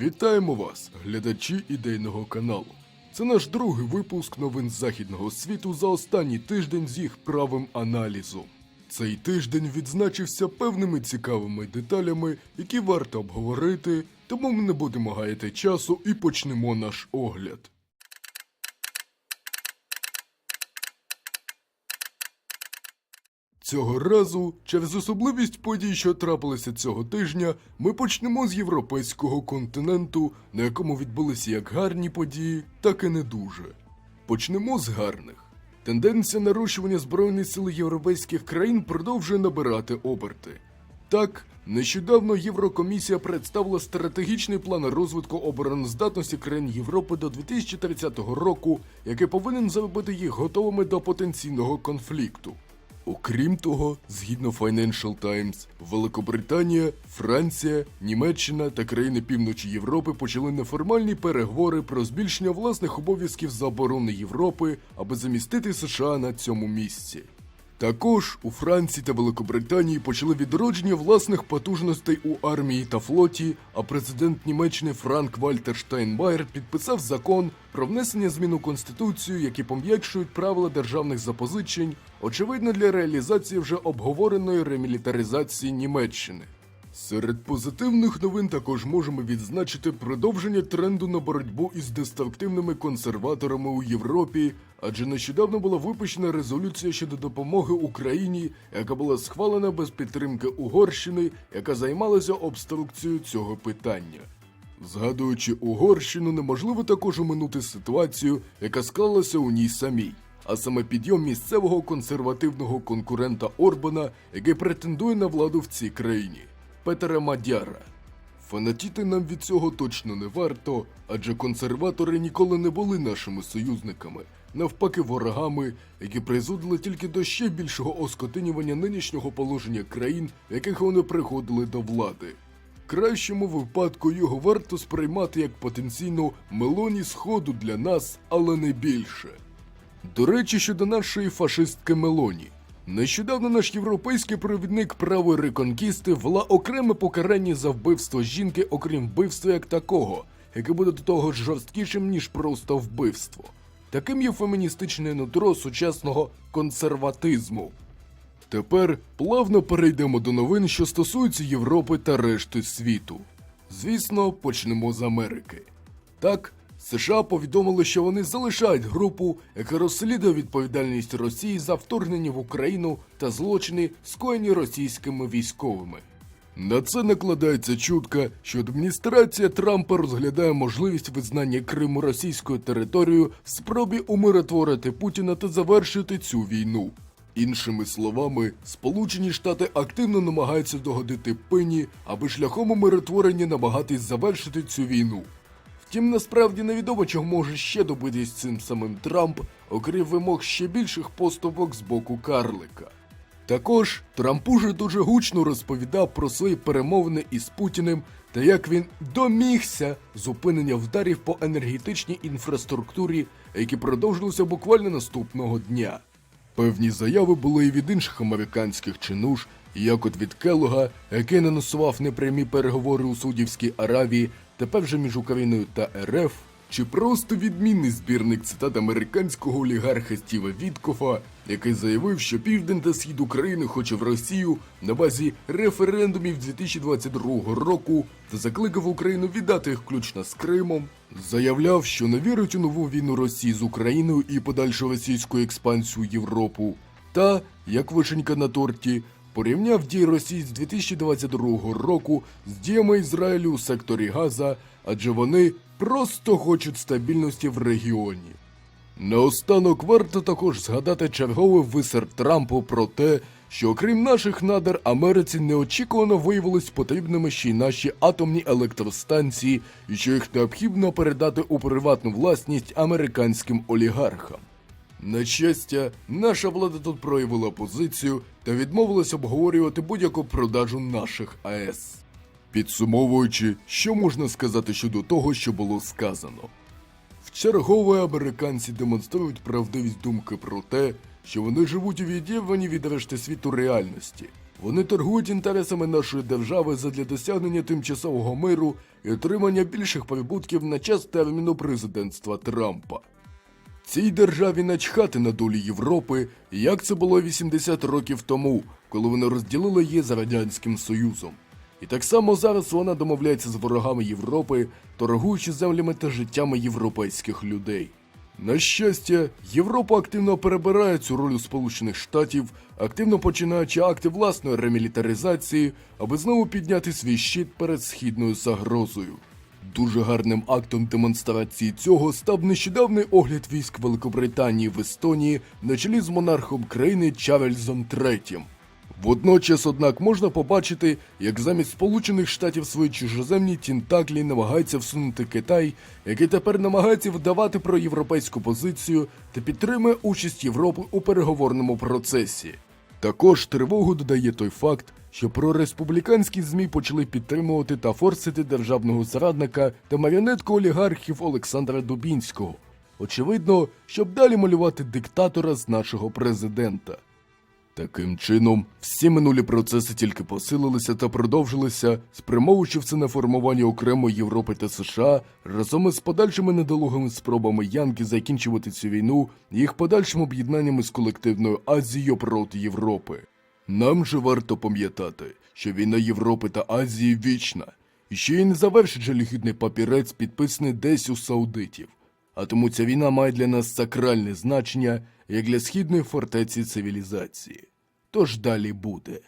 Вітаємо вас, глядачі ідейного каналу. Це наш другий випуск новин західного світу за останній тиждень з їх правим аналізом. Цей тиждень відзначився певними цікавими деталями, які варто обговорити, тому ми не будемо гаяти часу і почнемо наш огляд. Цього разу, через особливість подій, що трапилися цього тижня, ми почнемо з європейського континенту, на якому відбулися як гарні події, так і не дуже. Почнемо з гарних. Тенденція нарощування Збройних сил європейських країн продовжує набирати оберти. Так, нещодавно Єврокомісія представила стратегічний план розвитку обороноздатності країн Європи до 2030 року, який повинен зробити їх готовими до потенційного конфлікту. Окрім того, згідно Financial Times, Великобританія, Франція, Німеччина та країни Півночі Європи почали неформальні переговори про збільшення власних обов'язків заборони Європи, аби замістити США на цьому місці. Також у Франції та Великобританії почали відродження власних потужностей у армії та флоті, а президент Німеччини Франк Вальтер Штайнмаєр підписав закон про внесення змін у конституцію, які пом'якшують правила державних запозичень, очевидно для реалізації вже обговореної ремілітаризації Німеччини. Серед позитивних новин також можемо відзначити продовження тренду на боротьбу із деструктивними консерваторами у Європі, адже нещодавно була випущена резолюція щодо допомоги Україні, яка була схвалена без підтримки Угорщини, яка займалася обструкцією цього питання. Згадуючи Угорщину, неможливо також оминути ситуацію, яка склалася у ній самій, а саме підйом місцевого консервативного конкурента Орбана, який претендує на владу в цій країні Петера Мадяра. Фанатіти нам від цього точно не варто, адже консерватори ніколи не були нашими союзниками, навпаки, ворогами, які призводили тільки до ще більшого оскотинювання нинішнього положення країн, яких вони приходили до влади. Кращому випадку його варто сприймати як потенційну мелоні сходу для нас, але не більше. До речі, щодо нашої фашистки Мелоні. Нещодавно наш європейський провідник правої реконкісти вла окреме покарання за вбивство жінки, окрім вбивства як такого, яке буде до того ж жорсткішим, ніж просто вбивство. Таким є феміністичне нутро сучасного консерватизму. Тепер плавно перейдемо до новин, що стосуються Європи та решти світу. Звісно, почнемо з Америки. Так, США повідомили, що вони залишають групу, яка розслідує відповідальність Росії за вторгнення в Україну та злочини, скоєні російськими військовими. На це накладається чутка, що адміністрація Трампа розглядає можливість визнання Криму російською територією в спробі умиротворити Путіна та завершити цю війну. Іншими словами, Сполучені Штати активно намагаються догодити пині, аби шляхом умиротворення намагатись завершити цю війну. Втім, насправді невідомо, чого може ще добитись цим самим Трамп, окрім вимог ще більших поступок з боку Карлика. Також Трамп уже дуже гучно розповідав про свої перемовини із Путіним та як він домігся зупинення вдарів по енергетичній інфраструктурі, які продовжилися буквально наступного дня. Певні заяви були і від інших американських чинуш, як от від Келога, який наносував непрямі переговори у Саудівській Аравії, тепер вже між Україною та РФ, чи просто відмінний збірник цитат американського олігарха Стіва Віткофа, який заявив, що південь та схід України хоче в Росію на базі референдумів 2022 року та закликав Україну віддати їх включно з Кримом. Заявляв, що не вірить у нову війну Росії з Україною і подальшу російську експансію Європу. Та, як вишенька на торті, порівняв дії Росії з 2022 року з діями Ізраїлю у секторі Газа, адже вони просто хочуть стабільності в регіоні. Наостанок варто також згадати черговий висер Трампу про те, що окрім наших надр Америці неочікувано виявились потрібними ще й наші атомні електростанції, і що їх необхідно передати у приватну власність американським олігархам. На щастя, наша влада тут проявила позицію та відмовилась обговорювати будь-яку продажу наших АЕС. Підсумовуючи, що можна сказати щодо того, що було сказано. Вчергове американці демонструють правдивість думки про те, що вони живуть у відірванні від решти світу реальності. Вони торгують інтересами нашої держави задля досягнення тимчасового миру і отримання більших прибутків на час терміну президентства Трампа. Цій державі начхати на долі Європи, як це було 80 років тому, коли вони розділили її з Радянським Союзом. І так само зараз вона домовляється з ворогами Європи, торгуючи землями та життями європейських людей. На щастя, Європа активно перебирає цю роль у Сполучених Штатів, активно починаючи акти власної ремілітаризації, аби знову підняти свій щит перед східною загрозою. Дуже гарним актом демонстрації цього став нещодавний огляд військ Великобританії в Естонії на чолі з монархом країни Чарльзом III. Водночас, однак, можна побачити, як замість Сполучених Штатів свої чужоземні тінтаклі намагається всунути Китай, який тепер намагається вдавати про європейську позицію та підтримує участь Європи у переговорному процесі. Також тривогу додає той факт, що прореспубліканські ЗМІ почали підтримувати та форсити державного зрадника та маріонетку олігархів Олександра Дубінського. Очевидно, щоб далі малювати диктатора з нашого президента. Таким чином, всі минулі процеси тільки посилилися та продовжилися, спрямовуючи все на формування окремої Європи та США разом із подальшими недолугими спробами Янки закінчувати цю війну і їх подальшим об'єднанням із колективною Азією проти Європи. Нам же варто пам'ятати, що війна Європи та Азії вічна, і ще її не завершить жалюгідний папірець, підписаний десь у саудитів. А тому ця війна має для нас сакральне значення, як для східної фортеці цивілізації. Тож далі буде.